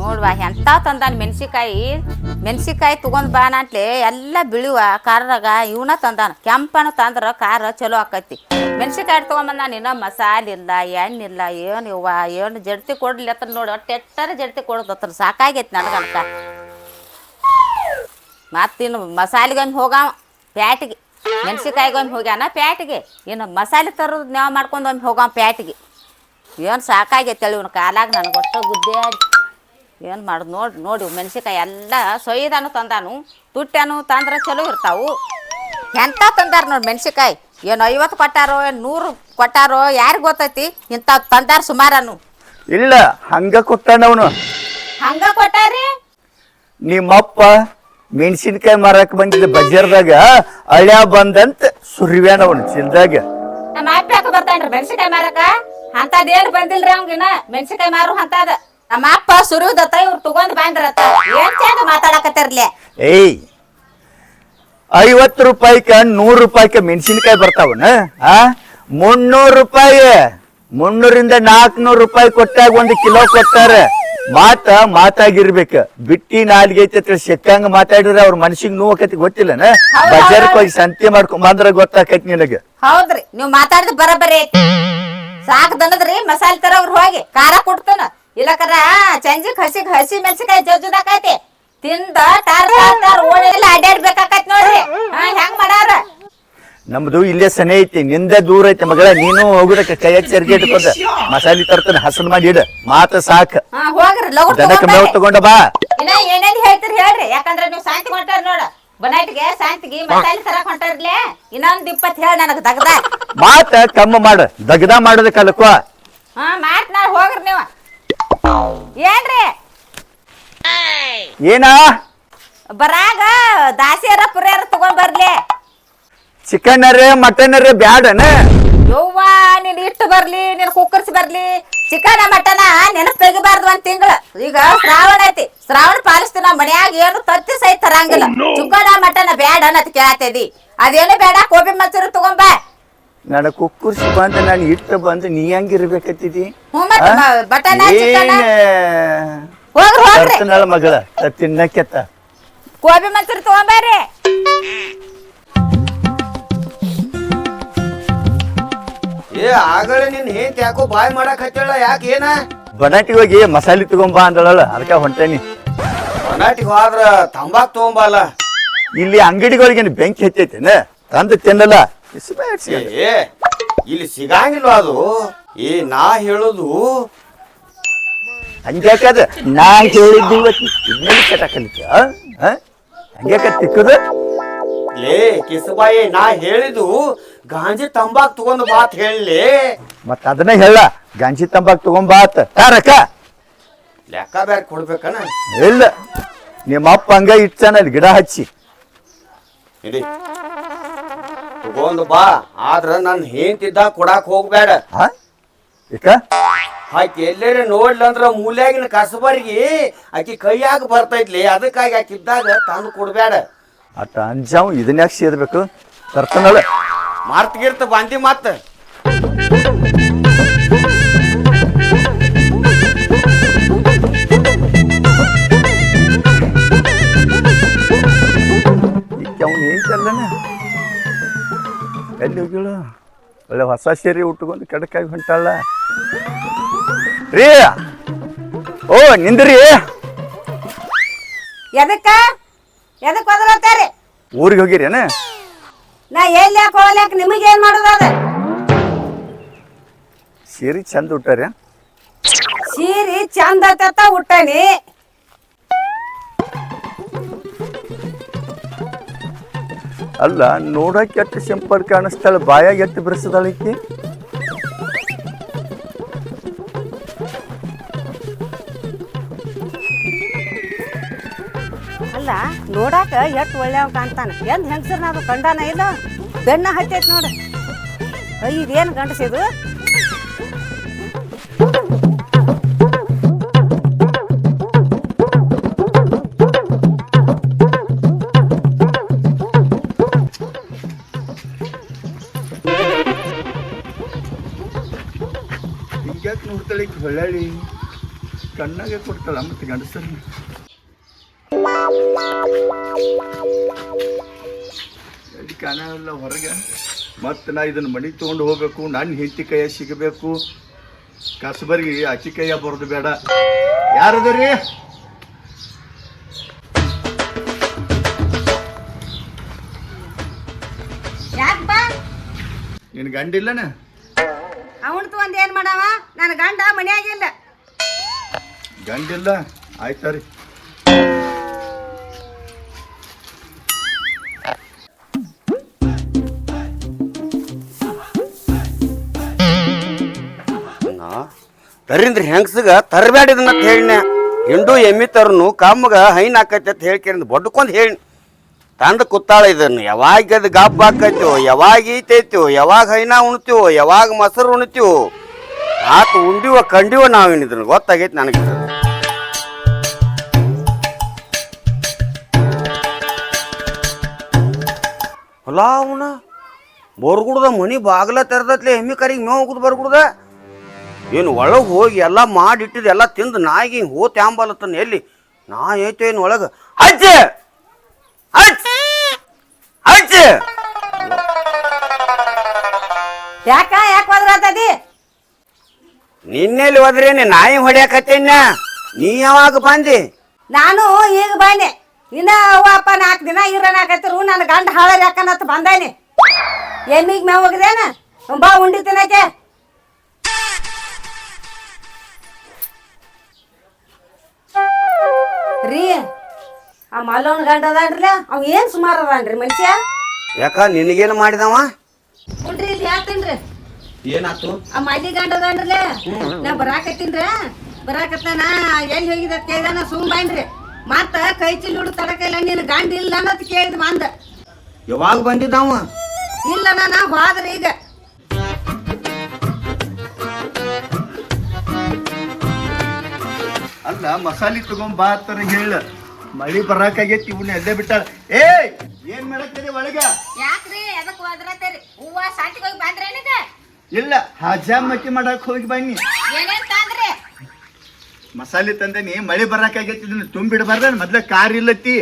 ನೋಡ್ವ, ಎಂತ ತಂದಾನ ಮೆಣಸಿಕಾಯಿ ಮೆಣಸಿಕಾಯಿ ತಗೊಂಡ್ ಬಾ ಎಲ್ಲ ಬಿಳುವ ಖಾರದಾಗ ಇವನ ತಂದಾನ. ಕೆಂಪನ ತಂದ್ರ ಖಾರ ಚಲೋ ಆಕೈತಿ. ಮೆಣಸಿಕಾಯಿ ತಗೊಂಬಂದಾನ ಇನ್ನ ಮಸಾಲೆ ಇಲ್ಲ ಎಣ್ಣಿಲ್ಲ, ಏನು ಇವ್ವ, ಏನು ಜಡ್ತಿ ಕೊಡ್ಲಿ ಅತ್ತ ನೋಡಿ. ಒಟ್ಟು ಎಟ್ಟರ ಜಡ್ತಿ ನನಗೆ ಸಾಕಾಗೈತಿ ನನಗಂತ ಮತ್ತಿನ್ನು ಮಸಾಲೆಗೊಂದು ಹೋಗಾವ. ಪ್ಯಾಟಿಗೆ. ಮೆಣಸಿಕಾಯಿಗೊಂದು ಹೋಗ್ಯಾನ ಪ್ಯಾಟಿಗೆ. ಇನ್ನು ಮಸಾಲೆ ತರೋದು ನಾವು ಮಾಡ್ಕೊಂಡು ಒಮ್ಮೆ ಹೋಗಾವ ಪ್ಯಾಟಿಗೆ. ಏನು ಸಾಕಾಗೈತೆ ಇವ್ನ ಕಾಲಾಗ ನನಗೆ ಒಟ್ಟು ಗುದ್ದೆ ಏನು ಮಾಡೋದು ನೋಡಿ ನೋಡಿ ಮೆಣಸಿಕಾಯಿ ಎಲ್ಲ ಸೊಯ್ದಾನು ತಂದಾನು ತುಟ್ಟ್ಯಾನು ತಂದ್ರೆ ಚಲೋ ಇರ್ತಾವು. ಎಂತ ತಂದಾರ ನೋಡಿ ಮೆಣಸಿಕಾಯಿ ಏನು ಐವತ್ತು ಕೊಟ್ಟಾರೋ ಏನು ನೂರು ಕೊಟ್ಟಾರೋ ಯಾರಿಗೆ ಗೊತ್ತೈತಿ? ಇಂಥ ತಂದಾರ ಸುಮಾರನು. ಇಲ್ಲ ಹಂಗ ಕೊಟ್ಟಾನವನು ಹಂಗ ಕೊಟ್ಟಾರಿ? ನಿಮ್ಮಪ್ಪ ಮೆಣಸಿನ್ಕಾಯಿ ಮಾರಕ್ ಬಂದಿದ್ದ ಬಜಾರ್ದಾಗ ಅಳ್ಯ ಬಂದಂತ ಸುರಿವ್ಯಾನವನು ಚಿಲ್ದಾಗ. ನಮ್ಮ ಅಪ್ಪ ಯಾಕೆ ಬರ್ತಾನ್ರಿ ಮೆಣಸಿಕಾಯಿ ಮಾರಕ? ಅಂತದೇನು ಏನು ಬಂದಿಲ್ರಿ ಅವ್ನಿಗಿನ ಮೆಣಸಿನ್ಕಾಯಿ ಮಾರು ಅಂತದ. ನಮ್ಮ ಅಪ್ಪ ಸುರುದತ್ತ ಇವ್ರು ತಗೊಂಡ್ ಬಂದ್ರತ್ತ ಏನ್ ಚಂದ ಮಾತಾಡಕತ್ತಿರ್ಲಿ? ಏಯ್ ಐವತ್ತು ರೂಪಾಯಿಕ ನೂರು ರೂಪಾಯಿಕ ಮೆಣಸಿನಕಾಯಿ ಬರ್ತಾವನ? ಆ? ಮುನ್ನೂರು ರೂಪಾಯಿ. ಮುನ್ನೂರಿಂದ ನಾಲ್ಕನೂರು ರೂಪಾಯಿ ಕೊಟ್ಟಾಗ ಒಂದು ಕಿಲೋ ಕೊಟ್ಟಾರ. ಮಾತ ಮಾತಾಗಿರ್ಬೇಕ. ಬಿಟ್ಟಿ ನಾಲ್ಗೆ ಐತೆ ಸಿಕ್ಕಂಗ ಮಾತಾಡಿದ್ರೆ ಅವ್ರ ಮನ್ಸಿಗೆ ನೋವು ಆಕತಿ ಗೊತ್ತಿಲ್ಲನ? ಬಜಾರ್ಕ್. ಹೋಗಿ ಸಂತೆ ಮಾಡ್ಕೊಂಡ್ ಬಂದ್ರ ಗೊತ್ತಾಕೈತಿ ನಿನಗ. ಹೌದ್ರಿ ನೀವ್ ಮಾತಾಡಿದ್ ಬರಬರಿ ಐತಿ. ಸಾಕ್ ದನದ್ರಿ ಮಸಾಲೆ ತರವ್ರ ಹೋಗಿ ಖಾರ ಕೊಡ್ತಾನ ಇಲ್ಲಕರ ಚಂಜಿಕ್ ಹಸಿಗ್ ಹಸಿ ಮೆಣಸಿನಕಾಯಿ ಜಜ್ಜುದಾಕೈತಿ ತಿಂದ ಟಾರ್ ಟಾರ್ ಟಾರ್ ಓಣೆಲ್ಲ ಅಡ್ಡಾಡ್ಬೇಕಾಕೈತಿ ನೋಡ್ರಿ. ಹಾ ಹೆಂಗ್ ಮಾಡಾರ? ನಮ್ದು ಇಲ್ಲೇ ಸನೆ ಐತಿ ನಿಂದ ದೂರ ಐತಿ ಮಗಳ ನೀನು ಹೋಗುದಕ್ಕೆ ಕೈ ಚರ್ಗಿ ಇಟ್ಕೊಂಡ ಮಸಾಲೆ ತರ್ತಾನೆ ಹಸನ್ ಮಾಡಿ ಇಡ ಮಾತ ಸಾಕ. ಹಾ ಹೋಗ್ರಿ ಲಗು ದನಕ್ಕೆ ಮೇವ್ ತಗೊಂಡ ಬಾ. ಇನ್ನ ಏನೇನ್ ಹೇಳ್ತೀರಿ ಹೇಳ್ರಿ ಯಾಕಂದ್ರ ನೀವು ಶಾಂತಿ ಹೊಂಟಾರ ನೋಡ. ಬನಾಟಿಗೆ ಶಾಂತಿಗೆ ಮಸಾಲೆ ತರಕ್ ಹೊಂಟಾರ್ಲೆ ಇನ್ನೊಂದ್ ಇಪ್ಪತ್ ಹೇಳ ನನಗ್ ದಗದ. ಮಾತ ಕಮ್ಮ ಮಾಡ ದಗದ ಮಾಡೋದ ಕಲ್ಕೋ ಹಾ ಮಾತ್ ನಾ ಹೋಗ್ರಿ ನೀವು. ಏನ್ರಿ? ಏನ? ಬರಾಗ ದಾಸಿಯರ ಪುರಿಯರ ತಗೊಂಡ್ ಬರ್ಲಿ. ಚಿಕನ್ ಅರೇ ಮಟನ್ ಅರೇ ಬ್ಯಾಡನ? ಯವ್ವ ನೀನ್ ಇಟ್ಟು ಬರ್ಲಿ ನೀನ್ ಕುಕ್ಕರ್ಸಿ ಬರ್ಲಿ. ಚಿಕನ ಮಟನ ನೆನಪ್ ತೆಗಿಬಾರ್ದು ಒಂದ್ ತಿಂಗಳ. ಈಗ ಶ್ರಾವಣ ಐತಿ. ಶ್ರಾವಣ ಪಾಲಿಸ್ತೀವಿ ನಾವ್ ಮನ್ಯಾಗ ಏನು ತತ್ತಿ ಸಹಿತ ತರಂಗಿಲ್ಲ. ಚಿಕನ ಮಟನ ಬ್ಯಾಡ ಅನ್ನತ್ ಕೇಳತ್ತೇದಿ ಅದೇನು ಬೇಡ ಕೋಬಿ ಮಂಚೂರಿ ತಗೊಂಬ ನಡ ಕುಕ್ಕುರ್ಸಿ ಬಂದ ನಾನು ಇಟ್ಟು ಬಂದು ನೀ ಹೆಂಗಿರ್ಬೇಕತ್ತಿದಿ ತರ್ತನಳ ಮಗಳ ತಿನ್ನಕ್ಕೆತ್ತ ಕೋಬಿ ಮಂಚೂರಿ ತಗೊಂಬಾರಿ ಏ ಆಗಲೇ ನಿನ್ ಹೇಂತ ಯಾಕೋ ಬಾಯ್ ಮಾಡಕ್ ಹಚ್ಚಳ ಯಾಕೆ ಏನ? ಬನಾಟಿ ಹೋಗಿ ಮಸಾಲೆ ತಗೊಂಬಾ ಅಂದಳಲ್ಲ ಅದಕ್ಕೆ ಹೊಂಟೇನಿ. ಕರ್ನಾಟಕ ಹೋದ್ರ ತಂಬಾಕ್ ತಗೊಂಬಲ್ಲ ಇಲ್ಲಿ ಅಂಗಡಿಗಳಿಗೆ ಬೆಂಕಿ ಹಚ್ಚೈತೇನ? ತಂದು ತಿನ್ನಲ್ಲ. ಇಸ್ಬೇಡ್ಸಿ. ಏ ಇಲ್ಲಿ ಸಿಗಂಗಿಲ್ಲ ಅದು. ಏ ನಾ ಹೇಳುದು ಹಂಗ್ಯಾಕದ ನಾ ಹೇಳಿದ್ದು ಇವತ್ತು ಇನ್ನೇನು ಕಟಾಕಲಿಕ್ಕೆ ಹಂಗ್ಯಾಕ ತಿಕ್ಕದ? ಲೇ ಕಿಸಬಾಯಿ ನಾ ಹೇಳಿದು ಗಾಂಜಿ ತಂಬಾಕ್ ತಗೊಂಡ್ ಬಾತ್ ಹೇಳಿ ಮತ್ತ ಅದನ್ನ ಹೇಳ ಗಾಂಜಿ ತಂಬಾಕ್ ತಗೊಂಡ್ ಬಾತ್. ತಾರಕ ಲೆಕ್ಕ ಬೇರೆ ಕೊಡ್ಬೇಕನ? ಇಲ್ಲ ನಿಮ್ಮಪ್ಪ ಹಂಗ ಇಟ್ಟಾನ ಅಲ್ಲಿ ಗಿಡ ಹಚ್ಚಿ. ಇಡಿ. ತಗೊಂಡ್ ಬಾ. ಆದ್ರ ನನ್ ಹೆಂತಿದ್ದ ಕೊಡಾಕ್ ಹೋಗ್ಬೇಡ. ಹಾ ಆಕಿ ಎಲ್ಲೇರೆ ನೋಡ್ಲಂದ್ರ ಮೂಲ್ಯಾಗಿನ ಕಸಬರಿಗೆ ಆಕಿ ಕೈಯಾಗ ಬರ್ತೈತ್ಲಿ ಅದಕ್ಕಾಗಿ ಆಕಿ ಇದ್ದಾಗ ತಂದು ಕೊಡ್ಬೇಡ. ಅಟ್ಟ ಅಂಜಾವ್ ಇದನ್ನ ಯಾಕೆ ಸೇರ್ಬೇಕು ತರ್ತಾನಲ್ಲ. ಮಾರ್ತಿಗಿರ್ತ ಬಾಂಧಿ ಮತ್ತ. ಎಲ್ಲಿ ಹೋಗಿಳು? ಒಳ್ಳೆ ಹೊಸ ಸೀರೆ ಉಟ್ಕೊಂಡು ಕೆಡಕಾಗಿ ಹೊಂಟಲ್ಲ. ರೀ ಓ ನಿಂದ್ರಿ. ಎದಕ್ಕ? ಎದಕ್ ಒದರತ್ತಾರೆ ಊರಿಗೆ ಹೋಗಿರೇನ? ನಾ ಎಲ್ಲಿ ಯಾಕೆ ಹೋಗ್ಲಾಕ ನಿಮಗೆ ಏನ್ ಮಾಡೋದು ಅದ? ಸೀರೆ ಚಂದ ಉಟ್ಟಾರ? ಸೀರೆ ಚಂದ ತತ್ತ ಉಟ್ಟನಿ. ಅಲ್ಲ ನೋಡಕ್ಕೆ ಎಷ್ಟು ಸಿಂಪಲ್ ಕಾಣಿಸ್ತಾಳೆ ಬಾಯಾಗ ಎಷ್ಟು ಬಿಡಿಸದಾಳ ಈಕಿ. ಅಲ್ಲ, ನೋಡಾಕ ಎಷ್ಟು ಒಳ್ಳೆಯವ ಕಾಣ್ತಾನೆ. ಎಂದ್ ಹೆಂಗಸರ್ನ ನಾವು ಕಂಡಾನ ಇಲ್ಲ ಬೆಣ್ಣ ಹತ್ತೈತಿ ಅಯ್ಯ, ಇದೇನು ಗಂಡಸಿದು ಕಣ್ಣಾಗೆ ಕೊಡ್ತಾಳ ಮತ್ತೆ ಗಂಡಸರನ್ನ ಎಲ್ಲಿ ಕಾಣಲ್ಲ ಹೊರಗೆ. ಮತ್ತೆ ನಾ ಇದನ್ನ ಮಣಿ ತೊಗೊಂಡು ಹೋಗ್ಬೇಕು ನನ್ನ ಹೆಂಡತಿ ಕೈಯ ಸಿಗಬೇಕು. ಕಸಬರ್ಗಿ ಅಕ್ಕಿ ಕೈಯ ಬರೋದು ಬೇಡ. ಯಾರದ್ರಿ ನಿನ್ ಗಂಡಿಲ್ಲನ? ಅವನ್ತು ಒಂದ್ ಏನ್ ಮಾಡವ? ನನ್ನ ಗಂಡ ಮನ್ಯಾಗಿಲ್ಲ ಗಂಡಿಲ್ಲ. ಆಯ್ತು ನಾ ತರಿಂದ್ರಿ ಹೆಂಗಸಗ? ತರಬೇಡಿದನ್ನ ಹೇಳಿನ. ಹಿಂಡು ಎಮ್ಮಿ ತರನು ಕಮ್ಮಗ ಹೈನ್ ಆಕೈತಿ ಅಂತ ಹೇಳ್ಕೇರಿಂದ ಬಡ್ಕೊಂಡ್ ಹೇಳಿ ತಂದು ಕುತ್ತಾಳ ಇದನ್ನು ಯಾವಾಗ ಅದು ಗಬ್ಬ ಹಾಕೈತೋ ಯಾವಾಗ ಈತೈತೋ, ಯಾವಾಗ ಹೈನ ಉಣ್ತೀವೋ, ಯಾವಾಗ ಮೊಸರು ಉಣ್ತೀವೋ, ಆತು ಉಂಡಿವ, ಕಂಡಿವ ನಾವೇನಿದ್ರು ಗೊತ್ತಾಗೈತಿ ನನಗೆ. ಹೊಲ ಅವನ? ಬರ್ಗುಡ್ದ ಮನಿ ಬಾಗ್ಲ ತೆರೆದತ್ಲೆ ಎಮ್ಮಿ ಕರಿಗೆ ಮೇವ್ ಹೋಗುದು ಬರ್ಗುಡ್ದ? ಏನು ಒಳಗೆ ಹೋಗಿ ಎಲ್ಲ ಮಾಡಿಟ್ಟಿದ್ದು ಎಲ್ಲ ತಿಂದು ನಾಯಿಗೆ ಹೋ ತ್ಯಾಂಬಲತ್ತನ ಎಲ್ಲಿ? ನಾ ಐತೆ ಏನು ಒಳಗೆ? ಅಜ್ಜಿ! ಅಜ್ಜಿ! ಅಜ್ಜಿ! ಯಾಕ ಯಾಕೆ ಹೋದ್ರತದಿ ನಿನ್ನೆಲ್ಲಿ ಹೋದ್ರೇನೆ ನಾಯಿ ಹೊಡ್ಯಾಕತ್ತೇನ? ನೀ ಯಾವಾಗ ಬಂದಿ? ನಾನು ಈಗ ಬಂದೆ. ಇನ್ನ ಅವ್ವ ಅಪ್ಪ ನಾಲ್ಕು ದಿನ ಇರನಾಕತ್ತಿರು ನನ್ನ ಗಂಡ ಹಾಳರ್ ಯಾಕನತ್ ಬಂದಾನೆ. ಎಮ್ಮಿಗೆ ಮೇವ್ ಹೋಗಿದೇನ ಬಾ ಉಂಡಿ ತಿನ್ನಕ್ಕೆ. ರೀ ಆ ಮಲ್ಲವನ್ ಗಂಡ ಅದಾನ್ರಲ್ಲ ಅವ್ ಏನ್ ಸುಮಾರು ಅದಾನ್ರಿ ಮನುಷ್ಯ? ಯಾಕ ನಿನಗೇನು ಮಾಡಿದವ? ಉಂಡ್ರಿ ಇಲ್ಲಿ ಯಾಕನ್ರಿ ಏನಾತು? ಆ ಮಲ್ಲಿ ಗಂಡ ಅದಾನ್ರಲ್ಲ ನಾ ಬರಾಕತ್ತೀನ್ರ ಬರಾಕತ್ತಾನ ಎಲ್ಲಿ ಹೋಗಿದ ಕೇಳ್ದಾನ ಸುಮ್ ಬಾನ್ರಿ ಮತ್ತ ಕೈ ಚಿಲ್ ಹುಡುಗ ತಡಕಲ್ಲ ನಿನ್ ಗಂಡ ಇಲ್ಲ ಅನ್ನೋದು ಕೇಳಿದ್ ಮಂದ. ಯಾವಾಗ ಬಂದಿದ್ದಾವ? ಇಲ್ಲ ನಾನು ಹೋದ್ರಿ ಈಗ. ಅಲ್ಲ ಮಸಾಲೆ ತಗೊಂಡ್ ಬಾ ತರ ಹೇಳ. ಮಳಿ ಬರಾಕಾಗೈತಿ ಇವನ್ನ ಎಲ್ಲೇ ಬಿಟ್ಟಾಳ. ಏ ಏನ್ ಮಾಡಕ್ತೀರಿ ಒಳಗ? ಯಾಕ್ರಿ ಎದಕ್ ಹೋದ್ರತೇರಿ? ಹೂವ ಸಾಟಿಗೆ ಹೋಗಿ ಬಂದ್ರೇನಿದ ಇಲ್ಲ ಹಜಾಮಕ್ಕಿ ಮಾಡಕ್ ಹೋಗಿ ಬನ್ನಿ. ಏನೇನ್ ತಂದ್ರಿ? ಮಸಾಲೆ ತಂದೇನಿ ಮಳೆ ಬರಾಕಾಗೈತಿ ಇದನ್ನ ತುಂಬಿಡಬಾರ್ದ ಮೊದ್ಲ ಕಾರ್ ಇಲ್ಲತ್ತಿ.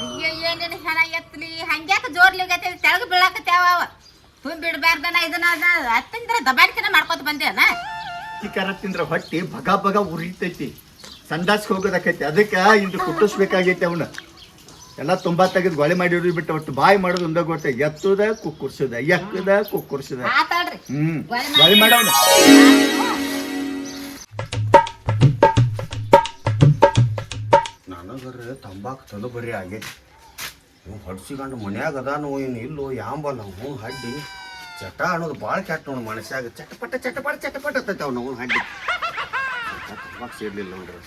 ಅಯ್ಯೋ ಏನೇನು ಹೆಣ ಎತ್ತಲಿ ಹಂಗ್ಯಾಕ ಜೋರ್ಲಿಗತ್ತೆ ತೆಳಗ್ ಬೀಳಾಕತ್ಯಾವ ಅವ. ತುಂಬಿಡಬಾರ್ದನ ಇದನ್ನ ಹತ್ತಂದ್ರ ದಬಾಡ್ಕಿನ ಮಾಡ್ಕೊತ ಬಂದೇನ? ಈ ಕರ ತಿಂದ್ರ ಹೊಟ್ಟಿ ಭಗ ಭಗ ಉರಿತೈತಿ. ಸಂದಾಸ್ಕ ಹೋಗೋದಕ್ಕೈತಿ. ಅದಕ್ಕ ಇಂದು ಕುಟ್ಟಿಸ್ಬೇಕಾಗೈತಿ ಅವನ. ಎಲ್ಲ ತುಂಬಾ ತೆಗೆದು ಗೊಳೆ ಮಾಡಿ ಬಿಟ್ಟು ಒಟ್ಟು ಬಾಯಿ ಮಾಡೋದು ಒಂದ ಗೊತ್ತ. ಎತ್ತುದ ಕುಕ್ಕುರ್ಸದ ಎಕ್ಕದ ಕುಕ್ಕುರ್ಸದ. ಹ್ಮ್. ಗೊಳೆ ಗೊಳೆ ಮಾಡೋಣ ತಂಬಾಕ್ ತಂದು ಬರೀ ಆಗೈತಿ. ಇವ್ ಹೊಡ್ಸಿಕೊಂಡು ಮನ್ಯಾಗ ಅದಾನು ಏನು ಇಲ್ಲೋ ಯಾಂಬಲ್ಲ ಹ್ಞೂ ಹಡ್ಡಿ. ಚಟ ಅನ್ನೋದು ಭಾಳ ಕೆಟ್ಟ ನೋಡಿ ಮನುಷ್ಯಾಗ ಚಟಪಟ ಚಟಪಟ ಚಟಪಟ ಅತ್ತೈತೆ ಅವ್ನು ಅವ್ನು ಹಡ್ಡಿ. ತಂಬಾಕು ಸೇರ್ಲಿಲ್ಲ ನೋಡ್ರಿ.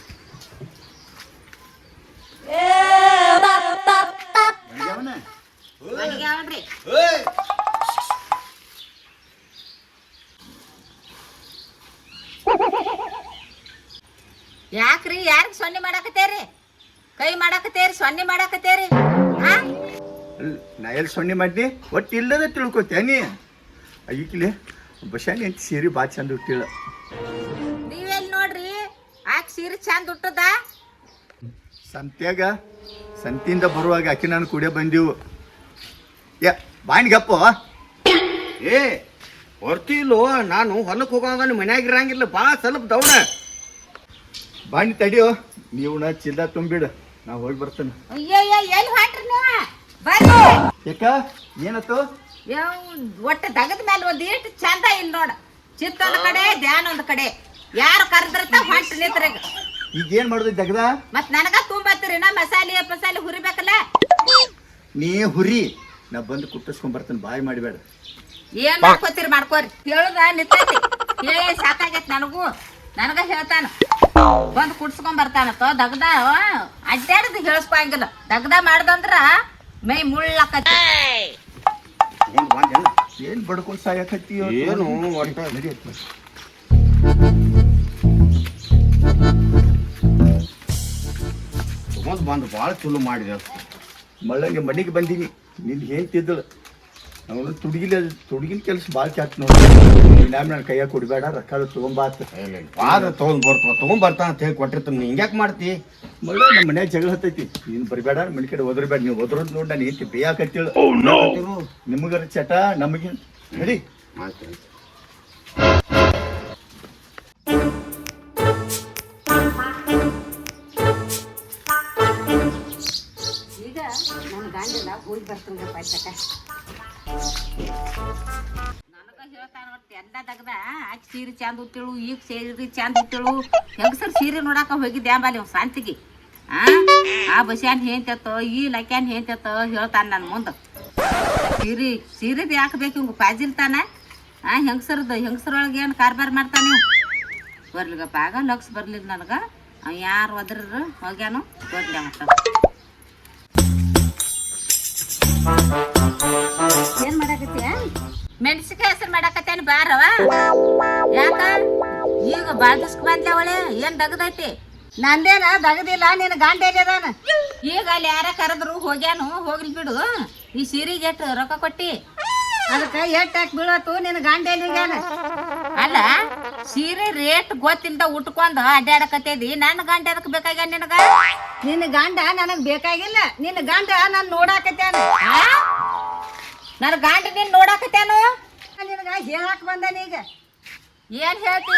ಯಾಕ್ರಿ ಯಾರಿಗೆ ಸೊನ್ನೆ ಮಾಡಾಕತ್ತೇರಿ? ಕೈ ಮಾಡಾಕತ್ತೇರಿ ಸೊನ್ನೆ ಮಾಡಾಕತ್ತೇರಿ? ನಾ ಎಲ್ಲಿ ಸೊನ್ನೆ ಮಾಡಿ ಒಟ್ಟು ಇಲ್ಲದ ತಿಳ್ಕೊತೇನಿ ಈಗಿಲೆ ಬಶಾನಿ ಅಂತ ಸೀರೆ ಬಾ ಚಂದ ಹುಟ್ಟಿಳ ನೀವೆಲ್ಲಿ ನೋಡ್ರಿ? ಆಕೆ ಸೀರೆ ಚಂದ ಉಟ್ಟದ? ಸಂತ್ಯಾಗ ಸಂತಿಯಿಂದ ಬರುವಾಗ ಆಕೆ ನಾನು ಕೂಡ ಬಂದೆವು. ಯಾ ಬಾಣಿಗಪ್ಪ ಏ ಹೊರ್ತಿಲ್ಲೋ ನಾನು ಹೊಲಕ್ಕೆ ಹೋಗೋದ ಮನ್ಯಾಗ ಇರಂಗಿಲ್ಲ ಬಾ ಸ್ವಲ್ಪ ದೌಡ. ಬಾಣಿ ತಡಿಯೋ ನೀವು ನಾ ಚಿಲ್ಲ ತುಂಬಿಡು. ನಾ ಹೋಗಿ ಬರ್ತೇನೆ. ಅಯ್ಯಯ್ಯ ಎಲ್ಲಿ ಹೊಂಟ್ರಿ ನೀವು? ಬರ್ರಿ. ಯಾಕ? ಏನತ್ತು? ಯಾವ ಒಟ್ಟು ದಗದ ಮೇಲೆ ಒಂದ್ ಚಂದ ಇಲ್ಲ ನೋಡ. ಚಿತ್ತ ಒಂದ್ ಕಡೆ ಧ್ಯಾನ ಒಂದ್ ಕಡೆ. ಯಾರು ಕರೆದ್ರತ ಹೊಂಟ್ರಿ ನಿತ್ರ. ಈಗ ಏನ್ ಮಾಡುದು ಜಗದ ಮತ್ ನನಗ ತುಂಬತ್ತೀರಿ ನಾ ಮಸಾಲೆ ಮಸಾಲೆ ಹುರಿಬೇಕಲ್ಲ? ನೀ ಹುರಿ. ನಾ ಬಂದು ಕುಟ್ಟಿಸ್ಕೊಂಡ್ ಬರ್ತೇನೆ ಬಾಯಿ ಮಾಡಿಬೇಡ ಏನ್ ಮಾಡ್ಕೋತೀರಿ ಮಾಡ್ಕೋರಿ. ಹೇಳುದ ನಿಂತೈತಿ. ಏ ಸಾಕಾಗೈತ್ ನನಗೂ. ನನಗ ಹೇಳ್ತಾನ. ಬಂದ್ ಕುಡ್ಸ್ಕೊಂಡ್ ಬರ್ತಾನತ್ತೋ ದಗ್ದ ಅಡ್ಡಾಡದ್ ಹೇಳಿಸ್ಕೊಂಗಿಲ್ಲ ದಗ್ದ ಮಾಡ್ದಂದ್ರ ಮೈ ಮುಳ್ಳಾಕತಿ ಏನ್ ಬಡ್ಕೊಂಡ್ ಸಾಯಕತ್ತೀಯೋ ಏನು ಒಟ್ಟ ಬಂದು ಭಾಳ ಚಲೋ ಮಾಡಿದೆ ಮಳ್ಳಂಗೆ ಮನೆಗೆ ಬಂದೀನಿ. ನಿನ್ ಹೇಳ್ತಿದ್ದಳು ಅವನು ತುಡುಗಿಲ ತುಡುಗಿನ ಕೆಲಸ ಭಾಳ ಚಾತ್ ನೋಡಿ. ಇನ್ನೊಮ್ಮೆ ನನ್ನ ಕೈಯಾಗ ಕೊಡಬೇಡ ರೊಕ್ಕ ತೊಗೊಂಬಾತ. ಆದ್ರ ತೊಗೊಂಡ್ ಬರ್ತ ತಗೊಂಡ್ ಬರ್ತಾನ ಅಂತ ಹೇಳಿ ಕೊಟ್ಟಿರ್ತಾನೆ. ನೀ ಹಿಂಗ್ಯಾಕೆ ಮಾಡ್ತಿ? ಮಗಳ ನಮ್ಮ ಮನ್ಯಾಗ ಜಗಳ ಹತ್ತೈತಿ. ನೀನು ಬರಬೇಡ ಮನೆ ಕಡೆ ಓದ್ರಬೇಡ ನೀವು ಒದ್ರೋದು ನೋಡಿ ನಾನು ಏನ್ ಬೇಯಾಕತ್ತೇಳು. ನಿಮಗರ ಚಟ ನಮಗೆ ನಡಿ. ಮಾಡ್ತೀನಿ ಈಗ ನನ್ನ ಗಂಡಲ್ಲ ಹೋಗಿ ಬರ್ತೀನಿ ಪಾಯ್ಸಕ ಸೀರೆ ಚಂದ ಉತ್ತೇಳು ಈಗ ಸೀರೆ ಚಂದ ಉತ್ತೇಳು ಹೆಂಗಸರ್ ಸೀರೆ ನೋಡಾಕ ಹೋಗಿದ್ದೆ ಅಂಬಲ್ಲಿ ಅವ್ನು ಶಾಂತಿಗೆ. ಆ? ಆ ಬಸ್ಯಾನ್ ಹೇಂತತ್ತ ಈ ಲಕ್ಯಾನ್ ಹೇಂತತ್ತ ಹೇಳ್ತಾನೆ ನನ್ನ ಮುಂದೆ. ಸೀರೆ, ಸೀರೆದು ಯಾಕೆ ಬೇಕು ಹಿಂಗೆ ಪಾಜಿಲ್ತಾನ ಆ ಹೆಂಗಸರದ್ದು ಹೆಂಗಸರೊಳಗೆ ಏನು ಕಾರ್ಬಾರ್ ಮಾಡ್ತಾನೆ ನೀವು? ಬರ್ಲಿಗಪ್ಪ, ಆಗ ಲಕ್ಷ ಬರ್ಲಿಲ್ಲ ನನಗೆ. ಯಾರು ಒದ್ರರು ಹೋಗ್ಯಾನು ಬರ್ಲಿ ಮತ್ತ. ಮೆಣಸಿಕಾಯಿ ಹೆಸರು ಮಾಡಾಕತ್ತೇನು ಬಾರವ? ಯಾಕ? ಈಗ ಬಾಳ ಬಂದ್ಲೆ ಅವಳೆ ಏನ್ ದಗದೈತಿ? ನಂದೇನ ದಗದಿಲ್ಲ ನಿನ್ನ ಗಂಡ ಅದಾನ. ಈಗ ಅಲ್ಲಿ ಯಾರ ಕರೆದ್ರು ಹೋಗ್ಯಾನು ಹೋಗ್ಲಿ ಬಿಡು. ಈ ಸೀರೆಗೆ ಎಷ್ಟು ರೊಕ್ಕ ಕೊಟ್ಟಿ. ಅದಕ್ಕೆ ಎಷ್ಟು ಹಾಕಿ ಬೀಳತ್ತು ನಿನ್ನ ಗಂಡ ಅಲ್ಲ ಸೀರೆ ರೇಟ್ ಗೊತ್ತಿಲ್ದ ಉಟ್ಕೊಂಡು ಅಡ್ಡಾಡಕತ್ತೇದಿ ನನ್ನ ಗಂಟೆ ಅದಕ್ಕೆ ಬೇಕಾಗ್ಯ ನಿನಗ? ನಿನ್ನ ಗಂಡ ನನಗೆ ಬೇಕಾಗಿಲ್ಲ. ನಿನ್ನ ಗಂಡ ನಾನು ನೋಡಾಕತ್ಯಾನ ಆ? ನನ್ನ ಗಂಡ ನೀನ್ ನೋಡಾಕತ್ತೇನು? ನಿನಗ ಹೇಳಕ್ ಬಂದಾನ ಈಗ? ಏನ್ ಹೇಳ್ತಿ?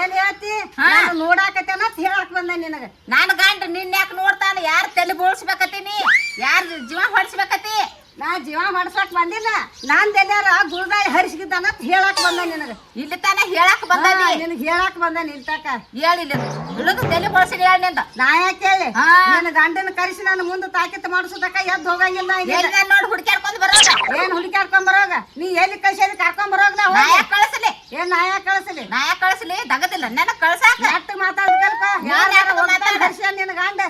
ಏನ್ ಹೇಳ್ತಿ? ನೋಡಾಕತ್ತೇನ ನಾನು ನೋಡಾಕತ್ಯಾನ ಅಂತ ಹೇಳಾಕ ಬಂದ ನಿನಗ? ನನ್ನ ಗಂಡ ನಿನ್ ಯಾಕೆ ನೋಡ್ತಾನ? ಯಾರು ತಲೆ ಬೋಳ್ಸ್ಬೇಕತ್ತೀನಿ? ಯಾರು ಜೀವ ಹೊಡ್ಸ್ಬೇಕತಿ ನಾ ಜೀವ ಮಾಡ್ಸಕ್ ಬಂದಿಲ್ಲ. ನಾನ್ ಎಲ್ಲಾರ ಗುರುದಾಯಿ ಹರಿಸಿದ್ದಾನ ಅಂತ ಹೇಳಾಕ ಬಂದ ನಿನಗ. ಇಲ್ಲಿ ತಾನ ಹೇಳಕ್ ಬಂದ ನಿನಗ್ ಹೇಳಕ್ ಬಂದ ನಿಲ್ತಾಕ ಹೇಳಿಲ್ಲ ಇಳಿದು ತಲೆ ಬೋಳ್ಸಿನ ಹೇಳಿಂದ ನಾ ಯಾಕೆ ಹೇಳಿ? ನನ್ನ ಗಂಡನ ಕರೆಸಿ ನಾನು ಮುಂದೆ ತಾಕಿತ್ ಮಾಡಿಸೋದಕ್ಕ ಎದ್ದು ಹೋಗಂಗಿಲ್ಲ ನೋಡಿ ಹುಡ್ಕ್ಯಾಡ್ಕೊಂಡ್ ಬರೋದ? ಏನ್ ಹುಡುಕ್ಯಾಡ್ಕೊಂಡ್ ಬರೋಗ? ನೀ ಎಲ್ಲಿ ಕಳ್ಸಿ ಕರ್ಕೊಂಡ್ ಬರೋಗ ನಾ ಯಾಕೆ ಏ ಏನ್ ನಾ ಯಾಕೆ ಕಳಿಸಲಿ? ನಾ ಯಾಕೆ ಕಳಿಸಲಿ? ದಗದಿಲ್ಲ. ನನ್ನ ಕಳ್ಸಾಕ? ಮಾತಾಡ್ಬೇಕಲ್ಪ? ಯಾರು ಯಾಕೆ ಮಾತಾಡ? ಹರ್ಸಿ ನಿನ್ನ ಗಂಡ?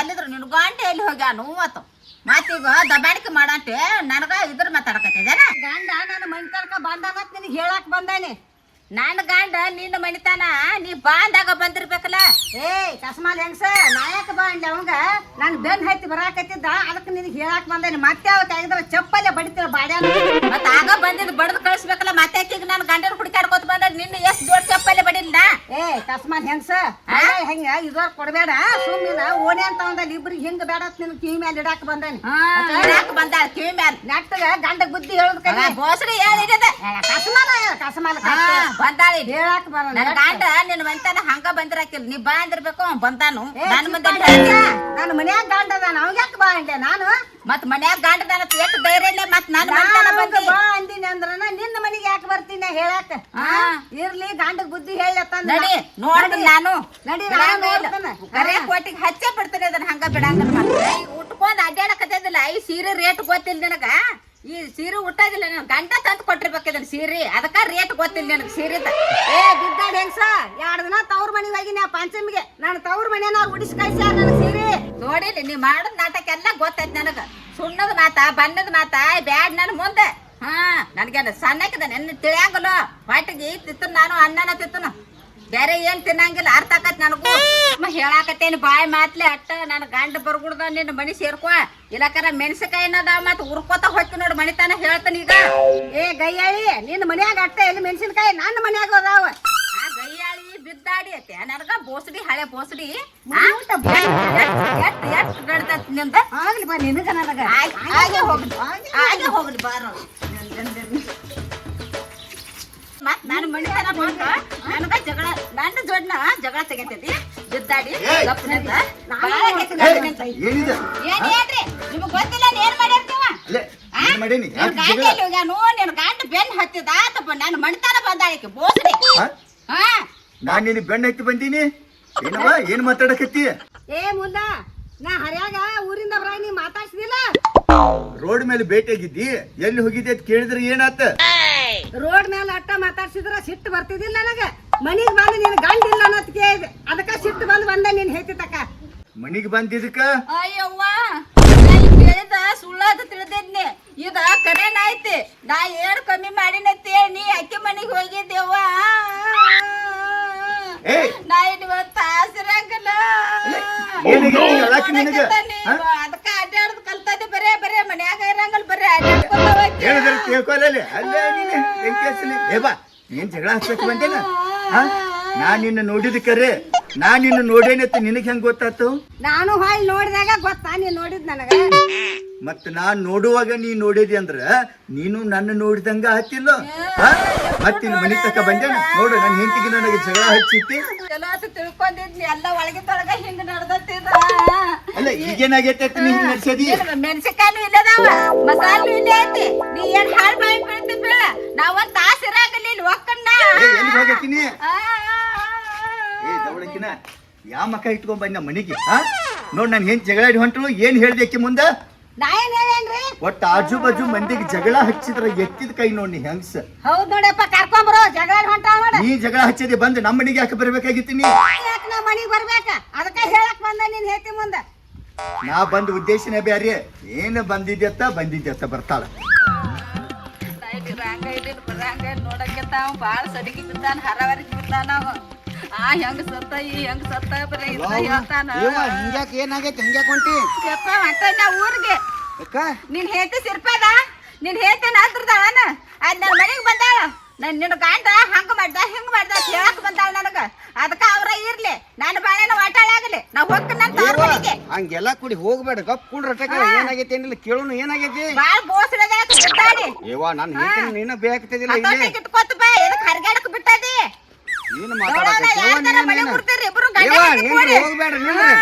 ಅಲ್ಲಿದ್ರು ನಿನ್ ಗಂಡ ಎಲ್ಲಿ ಹೋಗ್ಯಾನು ಅವತ್ತು. ಮತ್ತೀಗ ದಬಾಣಿಕೆ ಮಾಡಂತೆ ನನಗ ಇದ್ರ ಮಾತಾಡಕತ್ತಿದ್ದೇನ? ಗಂಡ ನನ್ನ ಮನೆ ತನಕ ಬಂದಾನತ್ ನಿನಗೆ ಹೇಳಾಕ್ ಬಂದಾನೆ. ನನ್ನ ಗಂಡ ನಿನ್ನ ಮನಿತಾನ ನೀ ಬಾಂದಾಗ ಬಂದಿರ್ಬೇಕಲ್ಲ. ಏಯ್ ಕಸ್ಮಾಲ್ ಹೆಂಗ್ಸ? ನಾಯಕ ಬಾ ಅಂದ್ಲಿ ಅವಂಗ? ನಾನು ಬೆನ್ ಹತ್ತಿ ಬರಾಕತ್ತಿದ್ದ ಅದಕ್ಕೆ ನಿನಗೆ ಹೇಳಾಕ್ ಬಂದಾನೆ. ಮತ್ತೆ ಅವ ತೆಗೆದ್ರ ಚಪ್ಪಲ್ಲ ಬಡಿತಿರ ಬಾಡ್ಯಾನ? ಮತ್ತ ಆಗ ಬಂದಿದ್ ಬಡದು ಕಳಿಸ್ಬೇಕಲ್ಲ ಮತ್ತೆ ಆಕಿಗ್ ನನ್ನ ಗಂಡನ ಹುಡುಕಾಡ್ಕೊತ ಬಂದ? ನಿನ್ನ ಎಷ್ಟು ದೊಡ್ಡ ಚಪ್ಪಲೆ ಬಡಿಲ್ಲ ಏ ಕಸ್ಮಾಲ್ ಹೆಂಗ್ಸ? ಹೆಂಗ? ಇದೋರ್ ಕೊಡ್ಬೇಡ. ಸುಮ್ಮನೆ ಓಣಿ ಅಂತ ಒಂದಲ್ಲಿ ಇಬ್ರಿಗೆ ಹಿಂಗ ಬೇಡ ನಿನ್ ಕಿವಿ ಮೇಲೆ ಇಡಾಕ್ ಬಂದಾನೆ. ಇರಾಕ್ ಬಂದಾಳ ಕಿವಿ ಮ್ಯಾಲ? ನೆಟ್ಟಗ ಗಂಡಗ್ ಬುದ್ಧಿ ಹೇಳುದ್ ಕಡೆ ಬೋಸಡಿ ಹೇಳಿದ ಕಸ್ಮಾನ ಕಸ್ಮಾನ ಬಂದಾಳಿ ಹೇಳಾಕ್ ಬಂದ ಗಂಡ ನಿನ್ ಮನಿತಾನ ಹಂಗ ಬಂದಿರಾಕಿಲ್ಲ ನೀ ಬಾ ಅಂದಿರ್ಬೇಕು ಅವ್ನ್ ಬಂದಾನು. ನನ್ ನನ್ನ ಮುಂದೆ ನನ್ನ ಮನ್ಯಾಗ ಗಂಡ ಅದಾನ. ಯಾಕ ಯಾಕೆ ಬಾ ಅಂದೆ? ನಾನು? ಮತ್ ಮನ್ಯಾಗ ಗಂಡದಾನ ಎಷ್ಟು ಧೈರ್ಯ ಇಲ್ಲ ಮತ್ ನನ್ ಬಂದಿ. ಬಾ ಅಂದಿನಿ ಅಂದ್ರನ ನಿನ್ನ ಮನೆಗೆ ಯಾಕೆ ಬರ್ತೀನಿ ಹೇಳಾಕ. ಇರ್ಲಿ ಗಂಡ ಬುದ್ಧಿ ಹೇಳತ್ತಂದ ನಡಿ ನೋಡ್ತೀನಿ ನಾನು ನಡಿ, ನಾನು ನೋಡ್ತೇನೆ. ಕರೆ ಕೋಟಿಗೆ ಹಚ್ಚೆ ಬಿಡ್ತೀನಿ ಅದನ್ನ ಹಂಗ ಬಿಡಂಗಿಲ್ಲ ಈಗ ಉಟ್ಕೊಂಡ್ ಅಡ್ಡಾಡಕತ್ತಿಲ್ಲ ಈ ಸೀರೆ ರೇಟ್ ಗೊತ್ತಿಲ್ಲ ನಿನಗ. ಈ ಸೀರೆ ಉಟ್ಟೋದಿಲ್ಲ ನಾನು ಗಂಟ ತಂದು ಕೊಟ್ಟಿರ್ಬೇಕು ಇದನ್ನ ಸೀರೆ. ಅದಕ್ಕ ರೇಟ್ ಗೊತ್ತಿಲ್ಲ ನಿನಗ ಸೀರೆದ. ಏ ಬಿದ್ದಾಡ ಹೆಂಗ್ಸ? ಎರಡು ದಿನ ತವ್ರ ಮನೆಗೆ ಹೋಗಿನಿ ಆ ಪಂಚಮಿಗೆ. ನಾನು ತವ್ರ ಮನೆಯವ್ರು ಉಡಿಸಿ ಕಳ್ಸ್ಯಾರ ನನ್ನ ಸೀರೆ? ನೋಡಿಲ್ಲ ನೀ ಮಾಡೋದ್ ನಾಟಕ ಎಲ್ಲ ಗೊತ್ತೈತಿ ನನಗೆ. ಸುಣ್ಣದ ಮಾತಾ ಬಣ್ಣದ ಮಾತಾ ಬ್ಯಾಡ್ ನನ್ನ ಮುಂದೆ. ಹಾ ನನಗೆ ಸಣ್ಣಕ್ಕಿದ ನೆನ್ನೆ ತಿಳಿಯಂಗಲ್ಲ. ಹೊಟ್ಟಿಗೆ ತಿತ್ತನ ನಾನು ಅನ್ನನ ತಿತ್ತನ. ಬೇರೆ ಏನ್ ತಿನ್ನಂಗಿಲ್ಲ ಅರ್ಥ ಆಕತ್ ನನಗೂ. ಮ ಹೇಳಾಕತ್ತೇನಿ ಬಾಯ್ ಮಾತ್ಲೆ ಅಟ್ಟ ನನ್ನ ಗಂಡ ಬರ್ಗುಡ್ದ ನಿನ್ನ ಮನಿ ಸೇರ್ಕೊ. ಇಲ್ಲಕರ ಮೆಣಸಿಕಾಯಿ ಅನ್ನದ ಮತ್ ಉರ್ಕೋತ ಹೋಗ್ತಿ ನೋಡು ಮನಿತನ ಹೇಳ್ತಾನ ಈಗ. ಏ ಗಯ್ಯಾಳಿ ನಿನ್ನ ಮನ್ಯಾಗ ಅಟ್ಟ ಎಲ್ಲಿ ಮೆಣಸಿನಕಾಯಿ ನನ್ನ ಮನ್ಯಾಗ ಅದಾವ. ಆ ಗೈಯಾಳಿ ಬಿದ್ದಾಡಿ ಅತ್ತೆ. ನನಗ ಬೋಸಡಿ ಹಳೆ ಬೋಸಡಿ. ಎಟ್ ಎಟ್ ಗಡ್ದತ್ನಿಂದ? ಆಗ್ಲಿ ಬಾ ನಿನಗ ನನಗ. ಹಾಗೆ ಹೋಗ್ಲಿ. ಹಾಗೆ ಹೋಗ್ಲಿ ಬಾರೋ. ಮತ್ ನಾನು ಮಣಿತನ ಬಂದ ನನಗ ಜಗಳ ನನ್ನ ಜೋಡ್ನ ಜಗಳ ತೆಗಿತೈತಿ. ಏನಿದೆ? ಏನ್ ಹೇಳ್ರಿ? ನಿಮಗ್ ಗೊತ್ತಿಲ್ಲ ಏನ್ ಮಾಡಿರ್ತೀವ ಏನ್ ಮಾಡೀನಿ? ಗಂಡ ಜಗಳ? ಎಲ್ಲಿ ಹೋಗ್ಯಾನು ನಿನ್ ಗಂಡ ಬೆನ್ ಹತ್ತಿದ. ಆತಪ್ಪ ನಾನು ಮಣಿತನ ಬಂದಾಳಿಕೆ. ಬೋಸಡಿ ಹಾ? ಹಾ? ನಾನ್ ನಿನ್ ಬೆಣ್ಣ ಹತ್ತಿ ಬಂದೀನಿ. ಏನವ ಏನ್ ಮಾತಾಡಕತ್ತಿ? ಏ ಮುಂದ ನಾ ಹರ್ಯಾಗ ಊರಿಂದ ನೀ ಮಾತಾಡ್ಸಿದಿಲ್ಲ? ರೋಡ್ ಮೇಲೆ ಭೇಟಿಯಾಗಿದ್ದಿ. ಎಲ್ಲಿ ಹೋಗಿದ್ದೆ ಅಂತ ಕೇಳಿದ್ರೆ ಏನಾತ? ರೋಡ್ ಮೇಲೆ ಅಟ್ಟ ಮಾತಾಡ್ಸಿದ್ರ ಸಿಟ್ಟು ಬರ್ತಿದಿಲ್ಲ ನನಗೆ. ಮನಿಗೆ ಬಂದು ನಿನ್ ಗಂಡ ಇಲ್ಲ ಅನ್ನೋದ್ ಕೇಳಿದೆ. ಅದಕ್ಕ ಸಿಟ್ಟು ಬಂದು ಬಂದ ನೀನ್ ಹೇಳ್ತಿ ತಕ್ಕ ಮನಿಗ್ ಬಂದಿದ್ದಕ್ಕ? ಅಯ್ಯವ್ವ ನಾ ಈಗ ಹೇಳಿದ ಸುಳ್ಳಾದ ತಿಳಿದಿದ್ನಿ. ಇದ ಕರೆನ ಐತಿ. ನಾ ಏನ್ ಕಮ್ಮಿ ಮಾಡಿನತ್ತೆ ನೀ ಅಕ್ಕಿ ಮನಿಗೆ ಹೋಗಿದ್ದೇವ್ವ. ನಾ ಇವತ್ತ ತಾಸಿರಂಗಲ್ಲ. ನಿನಗ? ತಿಳ್ಕೊಲ್ಲೇ ಅಲ್ಲೇ ನೀನು ವೆಂಕಟೇಶನೇ. ಏ ಬಾ ನೀನ್ ಜಗಳ ಹಚ್ಚಕ್ ಬಂದೇನ ಹಾ? ನಾ ನಿನ್ನ ನೋಡಿದ ಕರೆ. ನಾ ನಿನ್ನ ನೋಡೇನತ್ತ ನಿನಗೆ ಹೆಂಗ್ ಗೊತ್ತಾತು ನಾನು ಹಾಯ್ ನೋಡಿದಾಗ ಗೊತ್ತಾ? ನೀನ್ ನೋಡಿದ್ ನನಗ? ಮತ್ ನಾನ್ ನೋಡುವಾಗ ನೀ ನೋಡಿದಿ ಅಂದ್ರ ನೀನು ನನ್ನ ನೋಡಿದಂಗ ಹತ್ತಿಲ್ಲ ಮತ್ತಿನ ಮನಿ ತಕ ಬಂದೇನ? ನೋಡು ನನ್ನ ಹೆಂಡತಿಗೆ ನನಗೆ ಜಗಳ ಹಚ್ಚಿತಿ ಚಲೋ ತಿಳ್ಕೊಂಡಿದ್ನಿ. ಎಲ್ಲ ತೊಳಗ ಹಿಂಗ ನಡ್ದತ್ತಿದ ಅಲ್ಲ ಈಗೇನಾಗೈತೆ ನೀ ಹಿಂಗ್ ನಡ್ಸದಿ ಮೆಣಸಿನ್ಕಾಯಿನೂ ಇಲ್ಲದಾವ ಮಸಾಲು ಇಲ್ಲೇ ಐತಿ ನೀ ಏನ್ ಹಾಳು ಮಾಡಿ ಬಿಡ್ತಿ ಬೀಳ ನಾವೊಂದ್ ತಾಸ ಇರಾಗಲ್ಲ ಇಲ್ಲಿ ಒಕ್ಕನ್ನ ಏ ಎಲ್ಲಿ ಹೋಗತ್ತೀನಿ ಏ ದವಡಕಿನ ಯಾವ ಮಕ್ಕ ಇಟ್ಕೊಂಡ್ ಬಂದ ಮನೆಗೆ ಹಾ ನೋಡ್ ನಾನು ಏನ್ ಜಗಳ ಆಡಿ ಹೊಂಟಳು ಏನ್ ಹೇಳ್ದೆ ಮುಂದ ನಾ ಏನ್ ಹೇಳೇನ್ರಿ ಒಟ್ಟ ಆಜು ಬಾಜು ಮಂದಿಗೆ ಜಗಳ ಹಚ್ಚಿದ್ರ ಎತ್ತಿದ ಕೈ ನೋಡಿ ಹೆಂಗ್ಸ ಹೌದ್ ನೋಡಪ್ಪ ಕರ್ಕೊಂಬರೋ ಜಗಳ ಹೊಂಟ ನೋಡ ನೀ ಜಗಳ ಹಚ್ಚಿದಿ ಬಂದು ನಮ್ಮ ಮನೆಗೆ ಯಾಕೆ ಬರ್ಬೇಕಾಗಿತ್ತೀನಿ ಯಾಕೆ ನಾ ಮನಿಗ್ ಬರ್ಬೇಕ ಅದಕ್ಕೆ ಹೇಳಕ್ ಬಂದ ನೀನ್ ಹೇಳ್ತಿ ಮುಂದ ನಾ ಬಂದ ಉದ್ದೇಶನೇ ಬ್ಯಾರೆ. ಏನು ಬಂದಿದ್ದೆತ್ತ ಬಂದಿದ್ದೆತ್ತ ಬರ್ತಾಳ. ರಂಗ ಇಲ್ಲಿ ರಂಗ ನೋಡಕ್ಕೆ ತಾವ ಬಾಳ ಸಡಿಗೆ ಬಿದ್ದಾನ ಹರವರಿಗೆ ಬಿದ್ದಾನ ಅವ. ಆ ಹೆಂಗ್ ಸತ್ತ ಈ ಹೆಂಗ್ ಸತ್ತ ಬರೀ ಇದ್ನ ಹೇಳ್ತಾನ. ಹಿಂಗ್ಯಾಕೆ ಏನಾಗೈತೆ ಹಿಂಗ್ಯಾಕೆ ಹೊಂಟಿ? ಯಪ್ಪ ನಾ ಊರಿಗೆ. ಅಕ್ಕ ನಿನ್ ಹೇತಿ ಸಿರ್ಪದ? ನಿನ್ ಹೇಳ್ತೇನೆ ನಾತ್ರದಾಳನ ಅದ್ ನನ್ನ ಮನೆಗ್ ಬಂದಾಳ. ನನ್ ನಿನ್ನ ಗಂಡ ಹಂಗ ಮಾಡ್ದ ಹಿಂಗ ಮಾಡ್ದ ಅಂತ ಹೇಳಕ್ ಬಂದಾಳ ನನಗ. ಅದಕ್ಕ ಅವ್ರ ಇರ್ಲಿ ನನ್ನ ಬಾಳೆನ ವಾಟಾಳ ಆಗಲಿ. ನಾ ಹೋಗ್ತೀನಿ ನನ್ನ ತವ್ರ ಮನೆಗೆ. ಹಂಗೆಲ್ಲ ಕುಡಿ ಹೋಗ್ಬೇಡ ಗಪ್ ಕುಡ್ರ ಏನಾಗೈತಿ ಏನಾಗೈತೆ ಏನಿಲ್ಲ ಕೇಳೋನು ಏನಾಗೈತಿ? ಬಾಳ ಬೋಸಡದ ಬಿಟ್ಟಾಡಿ. ಏವಾ ನಾನು ಹೇಳ್ತೀನಿ ನೀನು ಬೇಕಾಗ್ತದಿಲ್ಲ ಇಲ್ಲಿ. ಇಟ್ಕೊತ ಬಾ ಎದಕ್ ಹರ್ಗಾಡಕ್ ಬಿಟ್ಟದಿ? ಏನು ಮಾತಾಡಕತ್ತಿ ಯಾರ್ದಾರ ನೀನು? ಇಬ್ರು ಗಂಡ ನಿಂದ್ರು, ಕೂಡಿ. ಹೋಗ್ಬೇಡ್ರಿ, ನಿಂದ್ರು.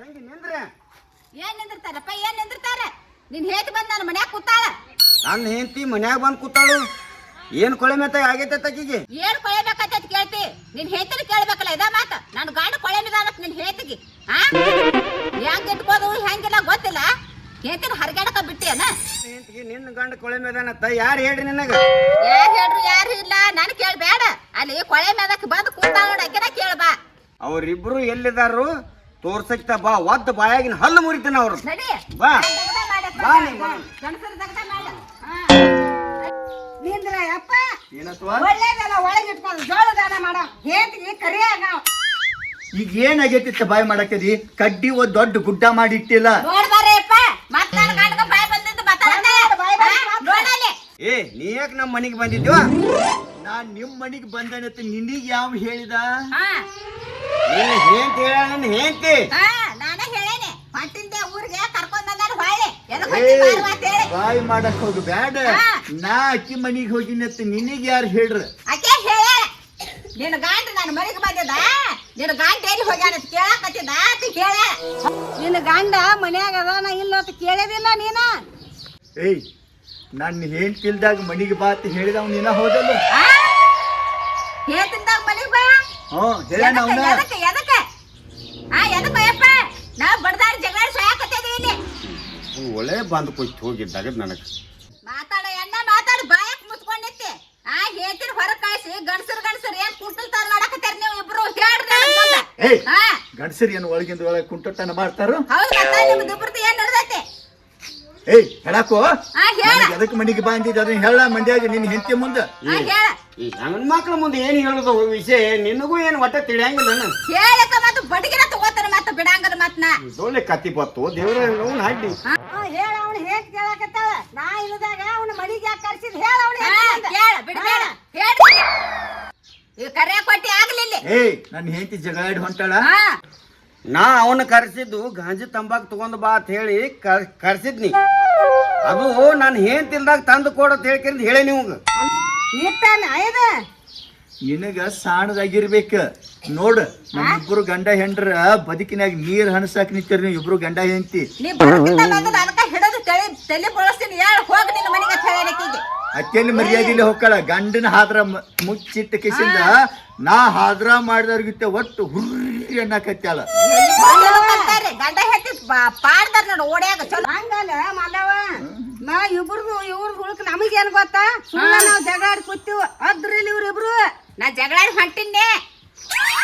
ನಿನ್ ನಿಂದ್ರೆ. ಏನ್ ನಿಂದಿರ್ತಾರಪ್ಪ ಏನ್ ನಿಂದಿರ್ತಾರ? ನಿನ್ ಹೇತಿ ಬಂದ ನನ್ನ ಮನ್ಯಾಗ ಕೂತಾಳ? ನನ್ನ ಹೆಂಡತಿ ಮನ್ಯಾಗ ಬಂದ್ ಕೂತಾಳು. ಏನ್ ಕೊಳೆ ಮೆತ್ತ ಆಗೈತೆ ತಕ್ಕಿಗೆ ಏನ್ ಕೊಳೆಬೇಕಂತ ಕೇಳ್ತಿ? ನಿನ್ ಹೆಂಡತಿ ಕೇಳ್ಬೇಕಲ್ಲ ಇದ ಮಾತ. ನಾನು ಗಾಂಡ ಕೊಳೆ ನಿದಾನಕ್ ನಿನ್ ಹೆಂಡತಿಗೆ ಹಾ ಹೆಂಗ್ ಇಟ್ಕೋದು ಹೆಂಗಿಲ್ಲ ಗೊತ್ತಿಲ್ಲ? ಹೇತಿನ ಹರ್ಗಾಡಕ ಬಿಟ್ಟಿಯನ? ಹೆಂಡತಿಗೆ ನಿನ್ನ ಗಂಡ ಕೊಳೆ ಮೇದಾನತ್ತ ಯಾರು ಹೇಳ್ರಿ ನಿನಗ? ಯಾರ್ ಹೇಳ್ರು ಯಾರು ಇಲ್ಲ ನನ್ ಕೇಳ್ಬೇಡ ಅಲ್ಲಿ ಕೊಳೆ ಮೇದಕ್ ಬಂದು ಕೂತಾಳ ಅಕ್ಕಿನ ಕೇಳ್ಬಾ ಅವ್ರಿಬ್ರು ಎಲ್ಲಿದಾರು ತೋರ್ಸಕ್ತ ಬಾ ಒದ್ದ ಬಾಯಾಗಿನ ಹಲ್ಲು ಮುರಿತಾನ ಅವ್ರು. ಬಾ. ಬಾ ಬಾ. ನಿಂದ್ರ ಅಪ್ಪ ಏನತ್ವಾ? ಒಳ್ಳೇದಲ್ಲ ಒಳಗೆ ಇಟ್ಕೊಂಡು ಜೋಳ ದಾನ ಮಾಡೋ ಹೇತಿಗೆ ಕರಿಯಾಗ ಈಗ ಏನಾಗೈತಿ ಬಾಯ್ ಮಾಡಕದಿ? ಕಡ್ಡಿ ಒಂದ್ ದೊಡ್ಡ ಗುಡ್ಡ ಮಾಡಿ ಇಟ್ಟಿಲ್ಲ ನೋಡ್ಬಾರಪ್ಪ ನನ್ ಬಾಯ್ ಬಂದಿದ್ದು ಏ ನೀ ಯಾಕೆ ನಮ್ಮ ಮನೆಗೆ ಬಂದಿದ್ವಾ ನಾನ್ ನಿಮ್ ಮನೆಗ್ ಬಂದನತ್ತ ನಿನಗ್ ಯಾವ ಹೇಳಿದ? ಹೆಂಡತಿ ಹೇಳ ನಿನ್ನ ಹಾ, ನಾನೇ ಹೇಳೇನೆ ಹೊಂಟಿದ್ದೆ ಊರಿಗೆ ಕರ್ಕೊಂಡ್ ಬಂದಾನ ಹೊಳ್ಳಿ ಎದಕ್ ಹೊಂಟಿ ಬಾರ್ವಾ ಅಂತ ಹೇಳಿ ಬಾಯ್ ಮಾಡಕ್ ಹೋಗ ಬ್ಯಾಡ. ನಾ ಅಕ್ಕಿ ಮನಿಗ್ ಹೋಗಿನತ್ತ ನಿನಗೆ ಯಾರು ಹೇಳ್ರ? ನಿನ್ನ ಗಂಡ ನನ್ನ ಮನೆಗೆ ಬಂದಿದ್ದ ನಿನ್ನ ಗಂಡ ಎಲ್ಲಿ ಹೋಗ್ಯಾನ ಅಂತ ಕೇಳಕತ್ತಿದ್ದ ಅಂತ ಕೇಳ ನಿನ್ನ ಗಂಡ ಮನ್ಯಾಗ ಅದಾನ ಇಲ್ಲ ಅಂತ ಕೇಳದಿಲ್ಲ ನೀನ. ಏಯ್ ನನ್ನ ಹೆಂಡ್ತಿಲ್ದಾಗ ಮನಿಗೆ ಬಾ ಅಂತ ಹೇಳಿದವ್ ನೀನ ಹೋದಲ್ಲ? ಹೇಳ್ತಿದ್ದಾಗ ಮನೆಗೆ ಬಾ. ಹ್ಮ್ ಹೇಳ ಅವನ ಎದಕ್ಕೆ ಎದಕ್ಕೆ ಆ ಎದಕ್ಕೆ ಅಯ್ಯಪ್ಪ ನಾವು ಬಡ್ದಾಡಿ ಜಗಳ ಸಾಯಕತ್ತಿದೀವಿ ಇಲ್ಲಿ ಒಳ್ಳೆ ಬಂದು ಕೂತ್ ಹೋಗಿದ್ದಾಗ ನನಗೆ. ಮಾತಾಡ ಎಣ್ಣ ಮಾತಾಡ ಬಾಯಕ್ ಮುಚ್ಕೊಂಡಿತ್ತೆ ಆ ಹೇಳ್ತಿರ್ ಹೊರ ಕಳಿಸಿ ಗಂಡಸರು ಗಂಡಸರು ಏನ್ ಕುಂಟಲ್ತಾರ ಮಾಡಕತ್ತೀರಿ ನೀವು ಇಬ್ರು? ಹೇಳ್ರಿ. ಏಯ್ ಹಾ. ಏನು ಒಳಗಿಂದ ಒಳಗೆ ಕುಂಟಟ್ಟನ ಮಾಡ್ತಾರೋ? ಹೌದು ಮತ್ತ ನಿಮ್ದು ಇಬ್ರದ್ದು ಏನ್ ನಡೆದೈತೆ? ಏಯ್ ಹೇಳಾಕೋ. ಆ ಹೇಳ. ನನಗೆ ಎದಕ್ ಮನಿಗೆ ಬಂದಿದ್ದ ಅದನ್ನ ಹೇಳ ಮಂಡ್ಯಾಗ ನಿನ್ನ ಹೆಂಡತಿ ಮುಂದೆ. ಆ ಹೇಳ. ಈ ಹೆಣ್ಮಕ್ಳ ಮುಂದೆ ಏನು ಹೇಳುದು ವಿಷಯ? ನಿನಗೂ ಏನು ಒಟ್ಟ ತಿಳಿಯಂಗಿಲ್ಲ ನಾನು? ಹೇಳಕ ಮತ್ತು ಬಡಗಿನ ತಗೋತಾನ ಮತ್ತೆ ಬಿಡಂಗಲ್ಲ ಮತ್ನ. ನಾ ದೊಳ್ಳೆ ಕತ್ತಿ ಬತ್ತು. ದೇವ್ರ ಹಾಕಿ ಹೇಳ ಅವನು ಹೇಗ್ ಕೇಳಕತ್ತಾಳ? ನಾ ಇಲ್ಲದಾಗ ಅವನ ಮಡಿಗೆ ಯಾಕೆ ಕರ್ಸಿದ್? ಹೇಳ ಅವನು ಹಾ, ಕೇಳ ಬಿಡಬೇಡ ಹೇಳ್ರಿ ಈ ಕರೆ ಕೊಟ್ಟಿ ಆಗ್ಲಿಲ್ಲ ಏಯ್ ನನ್ನ ಹೆಂಡತಿ ಜಗಳಾಡಿ ಹೊಂಟಾಳ? ನಾ ಅವನ ಕರೆಸಿದ್ದು ಗಾಂಜಿ ತಂಬಾಕ್ ತಗೊಂಡ್ ಬಾ ಅಂತ ಹೇಳಿ ಕರೆಸಿದ್ನಿ ಕರ್ಸಿದ್ನಿ ಅದು ನಾನು ಹೆಂತಿಲ್ದಾಗ ತಂದು ಕೊಡೋ ಅಂತ ಹೇಳ್ಕೊಂಡು ಹೇಳಿ ನಿಮ್ಗೆ. ಇಟ್ಟಾನ ಇದು ನಿನಗ ಸಾಣದಾಗಿರ್ಬೇಕ. ನೋಡ್ ನಮ್ಮಿಬ್ರು ಗಂಡ ಹೆಂಡ್ರ ಬದುಕಿನಾಗ ನೀರ್ ಹಣಸಾಕ್ ನಿಂತಿರ್ ನೀವು ಇಬ್ರು ಗಂಡ ಹೆಂಡತಿ. ನೀ ಬಂದದ ಅದಕ್ಕ ಹಿಡಿದು ತಲೆ ತಲೆ ಬಳಸ್ತೀನಿ ಹೇಳ ಹೋಗ ನಿನ್ನ ಮನೆಗೆ ಅಂತ ಹೇಳಕಿಗೆ ಅತ್ತೆಲ್ಲಿ ಮರ್ಯಾದಿಲ್ಲ ಹೋಗ್ಕಳ ಗಂಡನ ಹಾದ್ರ ಮ- ಮುಚ್ಚಿಟ್ಟ ಕಿಸಿಂದ ನಾ ಹಾದ್ರ ಮಾಡಿದವ್ರಿಗಿತ್ತ ಒಟ್ಟು ಹುರ್ರಿ ಅನ್ನಕತ್ಯಾಳ ಗಂಡ ಹೆತ್ತಿ ಪಾಡ್ದಾರ ನೋಡು ಓಡ್ಯಾಗ ಚಲೋ. ಹಂಗಲ್ಲ ಮಲ್ಲವ ನಾ ಇಬ್ರದು ಇವ್ರದ್ದು ಹುಡುಕ್ ನಮಗೇನ್ ಗೊತ್ತಾ? ಸುಮ್ಮನೆ ನಾವು ಜಗಾಡಿ ಕೂತೀವಿ. ಅದ್ರಲ್ಲಿ ಇವ್ರಿಬ್ರು ನಾ ಜಗಳ ಹೊಂಟಿನ್ನೆ.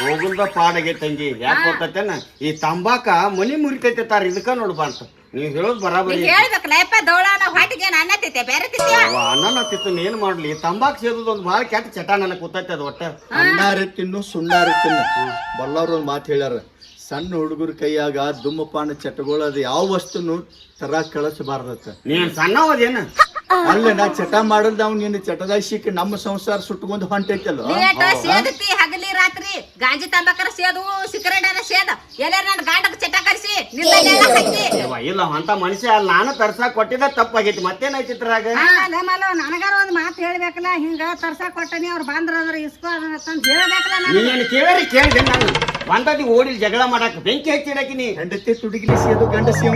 ಹೋಗುಂದ ಪಾಡಗೆ ತಂಗಿ. ಯಾಕೆ ಗೊತ್ತೇನ ಈ ತಂಬಾಕ ಮನಿ ಮುರಿತೈತೆ ತಾರ ಇದಕ್ಕ ನೋಡ್ಬಾ ಅಂತ. ನೀವು ಹೇಳೋದು ನೀ ಬರಾಬರಿ ಹೇಳ್ಬೇಕು ನಯಪ್ಪ ದೌಳ ನಾವು ಹೊಟ್ಟಿಗೆ ಅನ್ನ ತಿತ್ತೆ ಬೇರೆ ತಿತ್ತೀವ ಅನ್ನ ತಿತ್ತು ಏನ್ ಮಾಡ್ಲಿ. ತಂಬಾಕ್ ಸೇದೋದು ಒಂದು ಭಾಳ ಕೆಟ್ಟ ಚಟ ನನಗೆ ಗೊತ್ತೈತೆ ಅದು ಒಟ್ಟ. ಅಂಡಾರಿ ತಿನ್ನು ಸುಣ್ಣಾರ ತಿನ್ನು. ಬಲ್ಲವ್ರ ಒಂದ್ ಮಾತು ಹೇಳ್ಯಾರ. ಸಣ್ಣ ಹುಡುಗರ ಕೈಯಾಗ ದುಮ್ಮಪಾನ ಚಟಗಳು ಅದು ಯಾವ ವಸ್ತುನು ತರ ಕಳಿಸಬಾರ್ದತ್ತ. ನೀನ್ ಸಣ್ಣವದೇನ ಅಲ್ಲ ನಾ ಚಟ ಮಾಡಲ್ದ ಅವ್ನು ನಿನ್ನ ಚಟದಾಗ ಸಿಕ್ಕಿ ನಮ್ಮ ಸಂಸಾರ ಸುಟ್ಕೊಂಡು ಹೊಂಟೈತಲ್ಲ? ಲೇಟ ಸೇದತಿ ಹಗಲಿ ರಾತ್ರಿ. ಗಾಂಜಿ ತಂಬಾಕರ ಸೇದು ಸಿಗರೇಟರ ಸೇದ. ಎಲ್ಲಾರ ನನ್ನ ಗಾಂಡಕ್ಕೆ ಚಟ ಕರ್ಸಿ ಯವ್ವ, ಇಲ್ಲ ಅಂತ ಮನುಷ್ಯ ಅಲ್ಲ ನಾನು ತರ್ಸಾಕ್ ಕೊಟ್ಟಿದ್ದ ತಪ್ಪಾಗೈತಿ. ಮತ್ತೇನೈತಿ ಇದ್ರಾಗ? ಮಲ್ಲ ನನಗಾರ ಒಂದ್ ಮಾತು ಹೇಳ್ಬೇಕಲ್ಲ ಹಿಂಗ ತರ್ಸಾಕ್ ಕೊಟ್ಟನಿ ಅವ್ರು ಬಂದ್ರ ಅಂದ್ರ ಇಸ್ಕೋ ಅಂತ ಹೇಳ್ಬೇಕಲ್ಲ ನಾನು. ನೀನ್ ಕೇಳಿ ಕೇಳಿದೆ ನಾನು. ಬಂದದಿ ಓಡಿ ಜಗಳ ಮಾಡಾಕ ಬೆಂಕಿ ಹಚ್ಚಿಡಕಿನಿ. ಹೆಂಡತಿ ತುಡುಗಿಲಿ ಸೇದು ಗಂಡ ಸೇವ